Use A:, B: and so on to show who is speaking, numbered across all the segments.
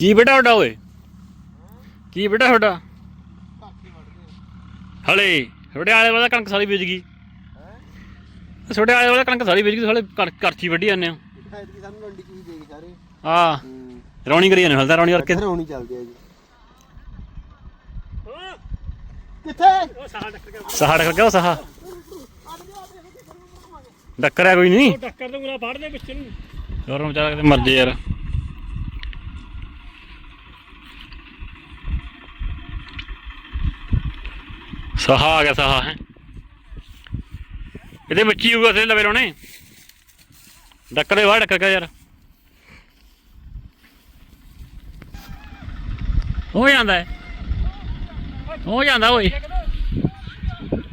A: ਕੀ ਬੇਟਾ ਤੁਹਾਡਾ ਓਏ? ਕੀ ਬੇਟਾ ਤੁਹਾਡਾ? ਹਲੇ ਤੁਹਾਡੇ ਆਲੇ ਵਾਲਾ ਕਣਕ ਸਾਰੀ ਵਿਜ ਗਈ। ਤੁਹਾਡੇ ਆਲੇ ਵਾਲਾ ਕਣਕ ਸਾਰੀ ਵਿਜ ਗਈ ਸਾਲੇ ਕਣਕ ਕਰਚੀ ਵੱਢੀ ਜਾਂਦੇ ਹੋ।
B: ਐਤਕੀ ਸਾਨੂੰ ਮੰਡੀ ਚ ਵੀ ਦੇ ਗਏ ਸਾਰੇ
A: ਆ ਰੌਣੀ ਕਰੀ ਜਾਂਦੇ ਹਲਦਾ ਰੌਣੀ ਕਰਕੇ
B: ਹੋਣੀ ਚੱਲਦੇ ਆ ਜੀ। ਕਿੱਥੇ?
A: ਸਹਾ ਡੱਕਰ ਗਿਆ ਸਹਾ ਡੱਕਰਿਆ ਕੋਈ ਨਹੀਂ?
C: ਟੱਕਰ ਤੋਂ ਗੁਰਾ ਫੜਦੇ ਵਿੱਚ ਨੂੰ।
A: ਹੋਰ ਵਿਚਾਰਾ ਕਿਤੇ ਮਰ ਜੇ ਯਾਰ। ਸਹਾ ਆ ਗਿਆ, ਸਹਾ, ਹੈ। ਇਹਦੇ ਵਿੱਚ ਹੀ ਹੋਊਗਾ ਸੇ ਲਵੇ ਰੋਣੇ ਡੱਕਰੇ ਵਾਹ ਡੱਕਰ ਗਿਆ ਯਾਰ। ਹੋ ਜਾਂਦਾ ਹੋ ਜਾਂਦਾ ਓਏ।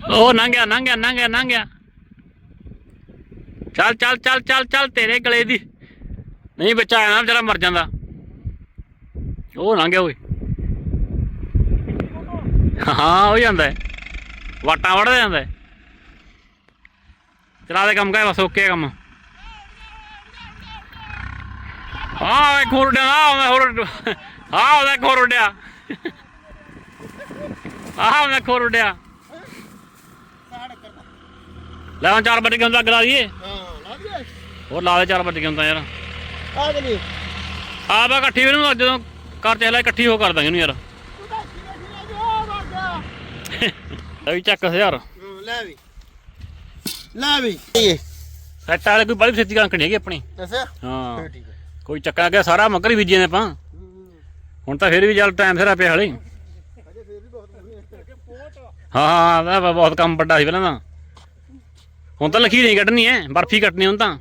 A: ਉਹ ਲੰਘ ਗਿਆ ਲੰਘ ਗਿਆ ਚੱਲ ਚੱਲ ਚੱਲ ਚੱਲ ਚੱਲ ਤੇਰੇ ਗਲੇ ਦੀ। ਨਹੀਂ ਬੱਚਾ ਆਇਆ ਵਿਚਾਰਾ ਮਰ ਜਾਂਦਾ। ਉਹ ਲੰਘ ਗਿਆ ਓਏ। ਹਾਂ, ਹੋ ਜਾਂਦਾ ਹੈ ਵਾਟਾਂ ਵੜਦਾ ਜਾਂਦਾ ਚਲਾ ਦੇ ਕੰਮ ਕਰ ਬਸ ਓਕੇ ਆ ਕੰਮ। ਹਾਂ ਵੇ ਖੋਰ ਡਿਆ ਆ ਹੋਰ ਹਾਂ ਉਹਦਾ ਉੱਡਿਆ। ਆਹ ਉਹਦਾ ਖੋਰ ਉੱਡਿਆ। ਲੈ ਹੁਣ ਚਾਰ ਵੱਜ ਕੇ ਹੁੰਦਾ ਗਲਾ ਦੀਏ
B: ਹਾਂ ਲੱਗ ਗਿਆ
A: ਹੋਰ ਲਾ ਦੇ ਚਾਰ ਵੱਜ ਕੇ ਹੁੰਦਾ ਯਾਰ।
B: ਆ
A: ਆ ਬਾ ਇਕੱਠੀ ਇਹਨੂੰ ਜਦੋਂ ਕਰ ਚੱਲਾ ਇਕੱਠੀ ਹੋ ਕਰ ਦਾਂਗੇ ਇਹਨੂੰ ਯਾਰ। ਲੈ ਵੀ ਚੱਕ ਹਜ਼ਾਰ
B: ਲੈ ਵੀ ਲੈ ਵੀ ਇਹ
A: ਸੈੱਟ ਵਾਲੇ ਕੋਈ ਬੜੀ ਛੇਤੀ ਕਣਕ ਨਹੀਂ ਹੈਗੀ ਆਪਣੀ
B: ਦੱਸਿਆ
A: ਹਾਂ
B: ਠੀਕ ਹੈ
A: ਕੋਈ ਚੱਕਾ ਗਿਆ ਸਾਰਾ ਮੱਕਰ ਹੀ ਬੀਜੇ ਨੇ ਆਪਾਂ ਹੁਣ ਤਾਂ ਫਿਰ ਵੀ ਚੱਲ ਟਾਈਮ ਸਿਰਾ ਪਿਆ ਹਲੇ
B: ਅਜੇ ਫੇਰ ਵੀ ਬਹੁਤ
A: ਹਾਂ ਹਾਂ ਬਹੁਤ ਕੰਮ ਵੱਡਾ ਸੀ ਪਹਿਲਾਂ ਤਾਂ ਹੁਣ ਤਾਂ ਲਖੀ ਨਹੀਂ ਕੱਢਣੀ ਐ ਬਰਫੀ ਕੱਟਣੀ ਹੁਣ ਤਾਂ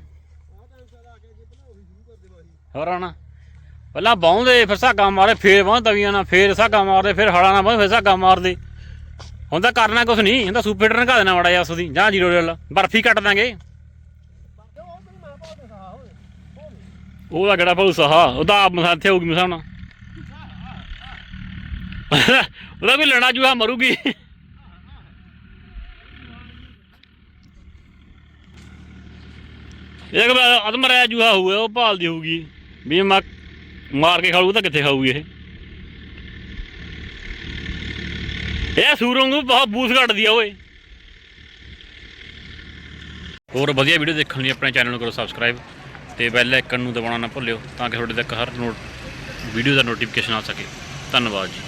A: ਹੋਰ ਆਣਾ ਪਹਿਲਾਂ ਬਾਉਂਦੇ ਫਿਰ ਸਾਗਾ ਮਾਰੇ ਫੇਰ ਬਾਹ ਤਵੀਆਂ ਨਾਲ ਫੇਰ ਸਾਗਾ ਮਾਰਦੇ ਫਿਰ ਹਲਾਂ ਨਾਲ ਬਾਹ ਫਿਰ ਸਾਗਾ ਮਾਰਦੇ ਹੁਣ ਤਾਂ ਕਰਨਾ ਕੁਛ ਨਹੀਂ ਹੁਣ ਤਾਂ ਸੂਪਰ ਹੀਟਰ ਨਗਾ ਦੇਣਾ ਮੜਾ ਜਾ ਉਸਦੀ, ਜਾਂ ਜੀਰੋ ਡਲ ਬਰਫੀ ਕੱਟ ਦਾਂਗੇ। ਉਹਦਾ ਕਿਹੜਾ ਭਾਉ ਸਹਾ ਉਹਦਾ ਆਪ ਮਸਾਥੇ ਹੋਊਗੀ ਮਸਾਉਣਾ ਉਹਦਾ ਵੀ ਲੜਾ ਜੂਹਾ ਮਰੂਗੀ। ਇੱਕ ਅਦਮ ਜੂਹਾ ਹੋਊਗਾ, ਉਹ ਭਾਲਦੀ ਹੋਊਗੀ। ਵੀ ਮੈਂ ਮਾਰ ਕੇ ਖਾਊ ਤਾਂ ਕਿੱਥੇ ਖਾਊਗੀ ਇਹ? ਇਹ ਸੂਰੋਂ ਨੂੰ ਬਹੁਤ ਬੂਸ ਘਟਦੀ ਆ ਓਏ। ਹੋਰ ਵਧੀਆ ਵੀਡੀਓ ਦੇਖਣ ਲਈ ਆਪਣੇ ਚੈਨਲ ਨੂੰ ਕਰੋ ਸਬਸਕ੍ਰਾਈਬ ਤੇ ਬੈਲ ਆਈਕਨ ਨੂੰ ਦਬਾਉਣਾ ਨਾ ਭੁੱਲਿਓ ਤਾਂ ਕਿ ਤੁਹਾਡੇ ਤੱਕ ਹਰ ਨੋਟ ਵੀਡੀਓ ਦਾ ਨੋਟੀਫਿਕੇਸ਼ਨ ਆ ਸਕੇ। ਧੰਨਵਾਦ ਜੀ।